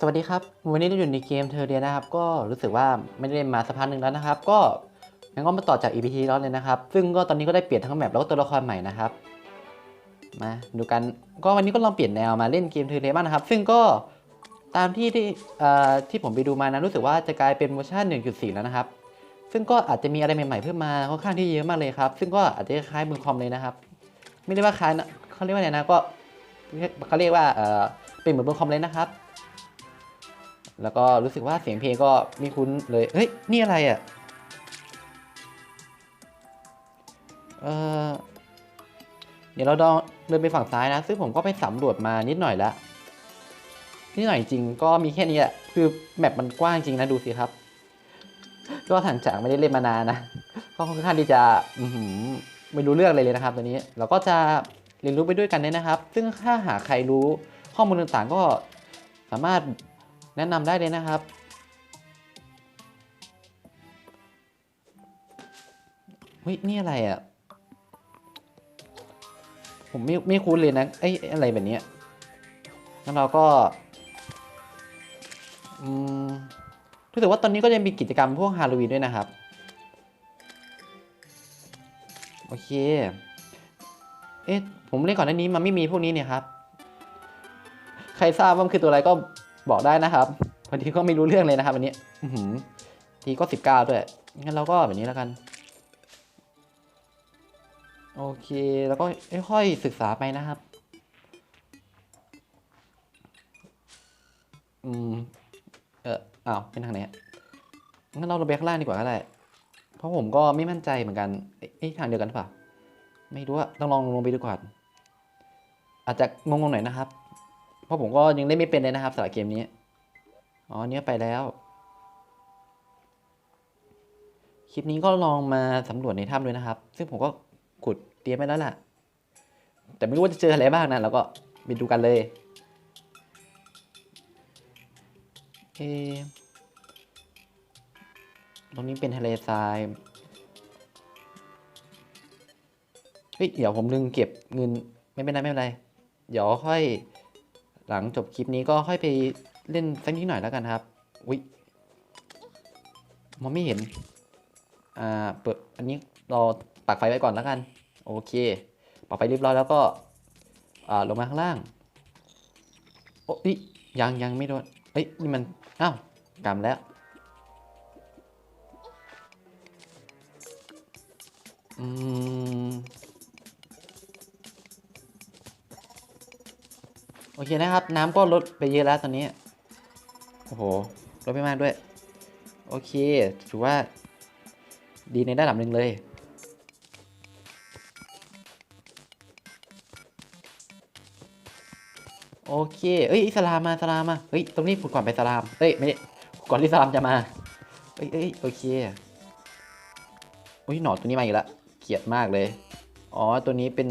สวัสดีครับ วันนี้เราอยู่ในเกมเทอร์เรียนะครับ ก็รู้สึกว่าไม่ได้เล่นมาสักพักหนึ่งแล้วนะครับ ก็งั้นก็มาต่อจาก EP ที่แล้วเลยนะครับ ซึ่งก็ตอนนี้ก็ได้เปลี่ยนทั้งแมปแล้วก็ตัวละครใหม่นะครับ มาดูกัน ก็วันนี้ก็ลองเปลี่ยนแนวมาเล่นเกมเทอร์เรียบ้างนะครับ ซึ่งก็ตามที่ที่เอ่อที่ผมไปดูมานะรู้สึกว่าจะกลายเป็นเวอร์ชัน1.4 แล้วนะครับ ซึ่งก็อาจจะมีอะไรใหม่ๆเพิ่มมาค่อนข้างที่เยอะมากเลยครับ ซึ่งก็อาจจะคล้ายมือคอมเลยนะครับ ไม่ได้ว่าคล้ายนะเขาเรียกว่าไงนะ ก็เขาเรียกว่าเป็นเหมือนมือคอมเลยนะครับ แล้วก็รู้สึกว่าเสียงเพลงก็ไม่คุ้นเลย เฮ้ย นี่อะไรอะ่ะ เออเดี๋ยวเราดองเดินไปฝั่งซ้ายนะ ซึ่งผมก็ไปสำรวจมานิดหน่อยละนิดหน่อยจริงก็มีแค่นี้แหละ คือแมปมันกว้างจริงนะดูสิครับ ก็ถังจากไม่ได้เล่นมานานนะ ก็ค่อนข้างที่จะอื้อหือไม่รู้เรื่องเลยเลยนะครับตอนนี้ เราก็จะเรียนรู้ไปด้วยกันเลยนะครับ ซึ่งถ้าหาใครรู้ข้อมูลต่างๆก็สามารถ แนะนำได้เลยนะครับ เฮ้ย นี่อะไรอะ ผมไม่ไม่คุ้นเลยนะไอ้ยอะไรแบบนี้งั้นเราก็อืมรู้สึกว่าตอนนี้ก็ยังมีกิจกรรมพวกฮาโลวีนด้วยนะครับ โอเค เอ๊ะ ผมเล่นก่อนหน้านี้มันไม่มีพวกนี้เนี่ยครับ ใครทราบว่ามันคือตัวอะไรก็ บอกได้นะครับพอดีก็ไม่รู้เรื่องเลยนะครับอันนี้อือหือทีก็สิบเก้าด้วยงั้นเราก็แบบนี้แล้วกัน โอเคแล้วก็ค่อยๆศึกษาไปนะครับ อืม เอออ้าวเป็นทางไหนอะงั้นเราลงไปข้างล่างดีกว่าก็ได้เพราะผมก็ไม่มั่นใจเหมือนกันเอ๊ะเอ๊ะทางเดียวกันหรือเปล่าไม่รู้อะต้องลองลงไปดูก่อนอาจจะงงๆหน่อยนะครับ เพราะผมก็ยังเล่นไม่เป็นเลยนะครับสำหรับเกมนี้ อ๋อเนี้ยไปแล้ว คลิปนี้ก็ลองมาสำรวจในถ้ำด้วยนะครับ ซึ่งผมก็ขุดเตรียมไว้แล้วล่ะ แต่ไม่รู้ว่าจะเจออะไรบ้างนะเราก็ไปดูกันเลยเอตรงนี้เป็นทะเลทราย เฮ้ย เดี๋ยวผมลืมเก็บเงิน ไม่เป็นไรไม่เป็นไร เดี๋ยวค่อย หลังจบคลิปนี้ก็ค่อยไปเล่นสักนิดหน่อยแล้วกันครับ อุ๊ยมองไม่เห็น อ่า เปิด อันนี้เราปักไฟไว้ก่อนแล้วกัน โอเค ปักไฟเรียบร้อยแล้วก็ อ่า ลงมาข้างล่าง โอ้ยยังยังไม่โดนเอ้ย นี่มัน อ้าวกำแล้วอืม โอเคนะครับ น้ำก็ลดไปเยอะแล้วตอนนี้ โอ้โห ลดไปมากด้วย โอเค ถือว่า ดีในระดับหนึ่งเลย โอเค เอ้ยอิสลามมาสลามมา เฮ้ย ตรงนี้ขุดก่อนไปสลาม เอ้ย ไม่ก่อนที่สลามจะมา เอ้ยเอ้ยโอเคอุ้ยหนอนตัวนี้มาอีกแล้วเกลียดมากเลย อ๋อ ตัวนี้เป็น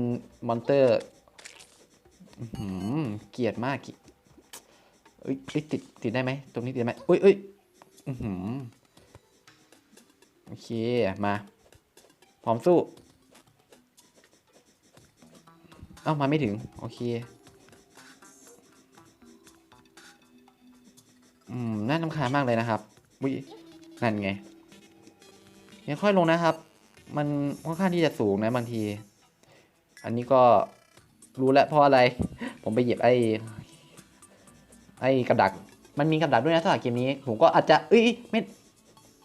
มอนเตอร์ อื้อหือ เกลียดมากเกลียดเอ้ยติดติดได้ไหมตรงนี้ติดได้ไหมอุ้ยเอ้ยอือหือโอเค มาพร้อมสู้ เอ้า มาไม่ถึง โอเค อืม น่าทำคาญมากเลยนะครับวินั่นไงยังค่อยลงนะครับ มันค่อนข้างที่จะสูงนะบางที อันนี้ก็รู้แล้วเพราะอะไร ผมไปหยิบไอ้ไอ้กับดัก มันมีกับดักด้วยนะสำหรับเกมนี้ ผมก็อาจจะเอ้ยไม่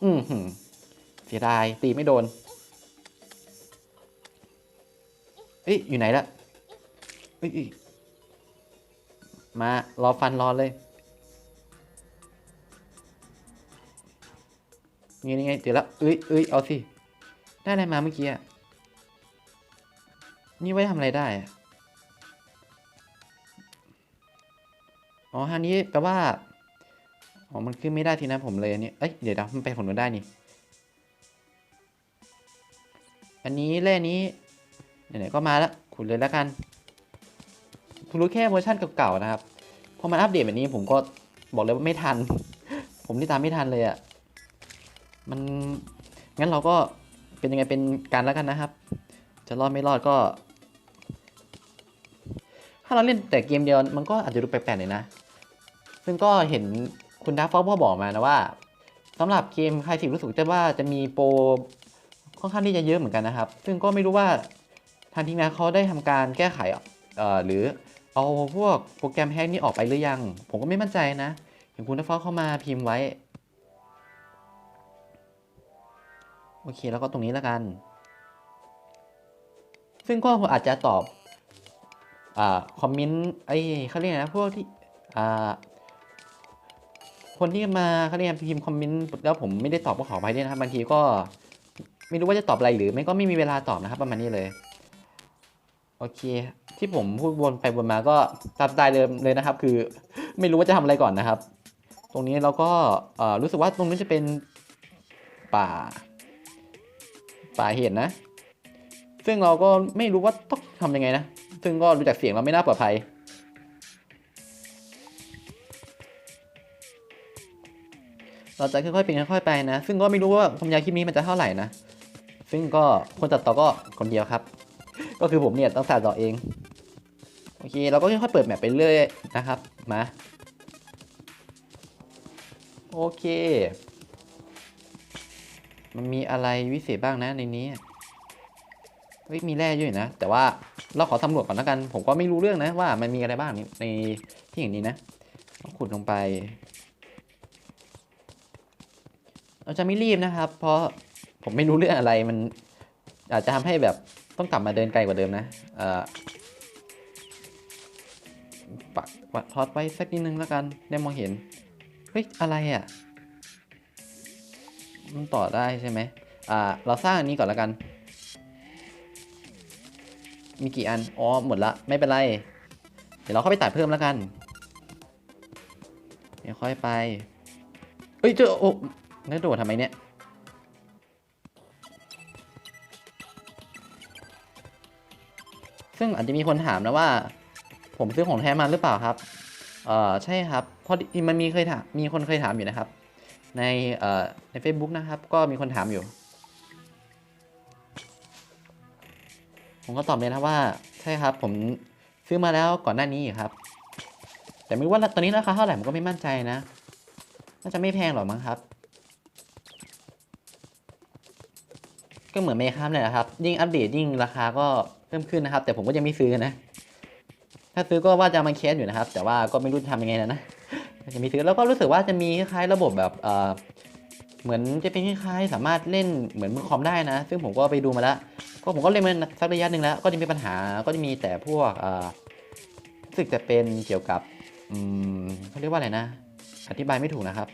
อืมหืมเสียดายตีไม่โดนเอ้ยอยู่ไหนละเอ้ยมารอฟันรอเลยนี่นี่ไงเดี๋ยวละเอ้ยเอ้ยเอาสิได้อะไรมาเมื่อกี้นี่ไว้ทำอะไรได้อะ อ๋อฮันนี้แปลว่า อ๋อ มันขึ้นไม่ได้ทีนะผมเลยอันนี้ เอ้ย เดี๋ยวนะมันไปผลกันได้นี่ อันนี้แร่นี้ไหนๆก็มาแล้วขุดเลยแล้วกันคุณรู้แค่เวอร์ชันเก่าๆนะครับ พอมันอัปเดตแบบนี้ผมก็บอกเลยว่าไม่ทัน ผมที่ตามไม่ทันเลยอะ่ะ มัน งั้นเราก็เป็นยังไงเป็นการแล้วกันนะครับ จะรอดไม่รอดก็ ถ้าเราเล่นแต่เกมเดียวมันก็อาจจะดูแปลกๆหน่อยนะ ซึ่งก็เห็นคุณดัฟฟอบอกมานะว่าสำหรับเกมใครสิรู้สึกจะว่าจะมีโปรค่อนข้างที่จะเยอะเหมือนกันนะครับ ซึ่งก็ไม่รู้ว่าทางทีมงานเขาได้ทำการแก้ไขหรือเอาพวกโปรแกรมแฮกนี้ออกไปหรือยัง ผมก็ไม่มั่นใจนะเห็นคุณดัฟฟอเข้ามาพิมพ์ไว้ โอเคแล้วก็ตรงนี้แล้วกัน ซึ่งก็อาจจะตอบอคอมเมนต์ไอ้เขาเรียกนะพวกที่ คนที่มาเขาเรียกพิมพ์คอมเมนต์แล้วผมไม่ได้ตอบก็ขอไปด้วยนะครับบางทีก็ไม่รู้ว่าจะตอบอะไรหรือไม่ก็ไม่มีเวลาตอบนะครับ ประมาณนี้เลย โอเค ที่ผมพูดวนไปวนมาก็ตามสไตล์เดิมเลยนะครับ คือไม่รู้ว่าจะทำอะไรก่อนนะครับ ตรงนี้เราก็รู้สึกว่าตรงนี้จะเป็นป่า ป่าเห็นนะ ซึ่งเราก็ไม่รู้ว่าต้องทำยังไงนะ ซึ่งก็รู้จักเสียงเราไม่น่าปลอดภัย เราจะค่อยๆเป็นค่อยๆไปนะ ซึ่งก็ไม่รู้ว่าความยาวคลิปนี้มันจะเท่าไหร่นะ ซึ่งก็คนตัดต่อก็คนเดียวครับ ก็คือผมเนี่ยต้องตัดต่อเอง โอเค เราก็ค่อยๆเปิดแมปไปเรื่อยนะครับ มา โอเค มันมีอะไรวิเศษบ้างนะในนี้เฮ้ยมีแร่เยอะอยู่นะ แต่ว่าเราขอสำรวจก่อนแล้วกัน ผมก็ไม่รู้เรื่องนะว่ามันมีอะไรบ้างในที่อย่างนี้นะขุดลงไป เราจะไม่รีบนะครับ เพราะผมไม่รู้เรื่องอะไรมันอาจจะทำให้แบบต้องกลับมาเดินไกลกว่าเดิมนะเอ่อปักปักทอดไว้สักนิดนึงแล้วกัน ได้มองเห็น เฮ้ย อะไรอะ มันต่อได้ใช่ไหมอ่า เราสร้างอันนี้ก่อนแล้วกัน มีกี่อัน อ๋อ หมดละ ไม่เป็นไร เดี๋ยวเราเข้าไปตัดเพิ่มแล้วกัน เดี๋ยวค่อยไป เฮ้ย เจอโอ้ นั่นโดดทำไมเนี่ย ซึ่งอาจจะมีคนถามนะว่า ผมซื้อของแท้มาหรือเปล่าครับ เอ่อใช่ครับเพราะมันมีเคยถามมีคนเคยถามอยู่นะครับ ในเอ่อใน Facebook นะครับ ก็มีคนถามอยู่ ผมก็ตอบเลยนะว่าใช่ครับ ผมซื้อมาแล้วก่อนหน้านี้ครับ แต่ไม่ว่าตอนนี้ราคาเท่าไหร่ผมก็ไม่มั่นใจนะน่าจะไม่แพงหรอกมั้งครับ ก็เหมือนเมคามเลยนะครับ ยิ่งอัปเดตยิ่งราคาก็เพิ่มขึ้นนะครับ แต่ผมก็ยังไม่ซื้อนะ ถ้าซื้อก็ว่าจะมาแคสอยู่นะครับ แต่ว่าก็ไม่รู้จะทำยังไงนะนะจะมีซื้อแล้วก็รู้สึกว่าจะมีคล้ายๆระบบแบบเออเหมือนจะเป็นคล้ายๆสามารถเล่นเหมือนมือคอมได้นะ ซึ่งผมก็ไปดูมาแล้วก็ผมก็เล่นมาสักระยะหนึ่งแล้ว ก็จะมีปัญหาก็จะมีแต่พวกเออรู้สึกจะเป็นเกี่ยวกับอืมเขาเรียกว่าอะไรนะ อธิบายไม่ถูกนะครับ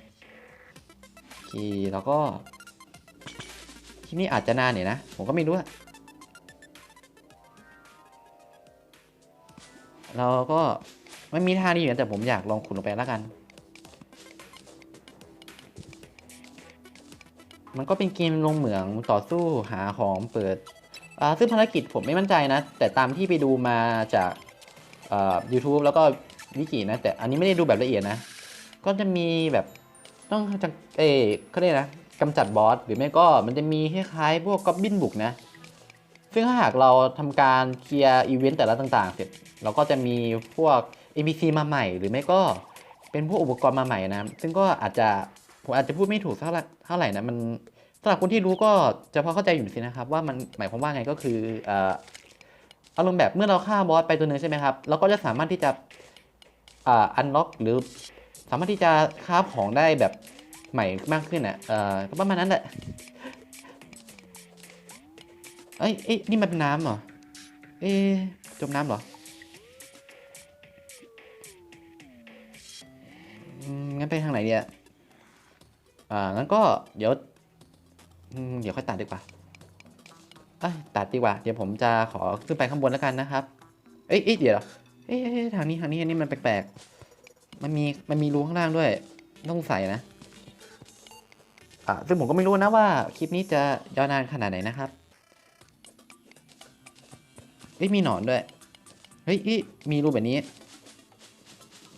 โอเคแล้วก็ ที่นี่อาจจะนานเนี่ยนะ ผมก็ไม่รู้เราก็ไม่มีท่านี้อยู่แต่ผมอยากลองขุดลงไปแล้วกัน มันก็เป็นเกมลงเหมืองต่อสู้หาของเปิดซึ่งภารกิจผมไม่มั่นใจนะ แต่ตามที่ไปดูมาจากอ่า YouTube แล้วก็วิกินะ แต่อันนี้ไม่ได้ดูแบบละเอียดนะ ก็จะมีแบบต้องจะเออเขาเรียกนะ กำจัดบอสหรือไม่ก็มันจะมีคล้ายๆพวกก็อบบินบุกนะ ซึ่งถ้าหากเราทำการเคลียร์อีเวนต์แต่ละต่างๆ เสร็จ เราก็จะมีพวก NPC มาใหม่ หรือไม่ก็เป็นพวกอุปกรณ์มาใหม่นะ ซึ่งก็อาจจะผมอาจจะพูดไม่ถูกเท่าไหร่เท่าไหร่นะมันสำหรับคนที่รู้ก็จะพอเข้าใจอยู่สินะครับ ว่ามันหมายความว่าไงก็คือเอ่ออารมณ์แบบเมื่อเราฆ่าบอสไปตัวหนึ่งใช่ไหมครับเราก็จะสามารถที่จะอันล็อกหรือสามารถที่จะคราของได้แบบ ใหม่มากขึ้นอะ เอ่อก็ประมาณนั้นแหละ เอ้ยเอ้ยนี่มันเป็นน้ำเหรอ เอ๊ะจมน้ำเหรอ งั้นไปทางไหนเนี่ยอ่า งั้นก็เดี๋ยว เดี๋ยวค่อยตัดดีกว่าเอ้ยตัดดีกว่า เดี๋ยวผมจะขอขึ้นไปข้างบนแล้วกันนะครับ เอ้ยเอ้ยเดี๋ยวเอ้ยเอ้ยทางนี้ทางนี้อันนี้มันแปลกๆ มันมีมันมีรูข้างล่างด้วย ต้องใส่นะ ซึ่งผมก็ไม่รู้นะว่าคลิปนี้จะยาวนานขนาดไหนนะครับเอ้ยมีหนอนด้วย เฮ้ยมีรูปแบบนี้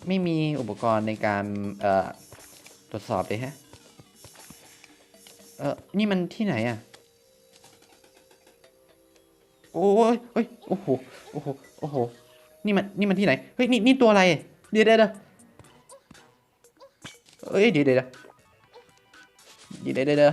ไม่มีอุปกรณ์ในการเอ่อตรวจสอบเลยฮะ เออนี่มันที่ไหนอะ โอ้ยเฮ้ย โอ้โห โอ้โห โอ้โห นี่มัน นี่มันที่ไหน เฮ้ย นี่ นี่ตัวอะไร เดี๋ยวเดี๋ยวเดี๋ยวเอ้ย เดี๋ยวเดี๋ยว gì đây đây đây.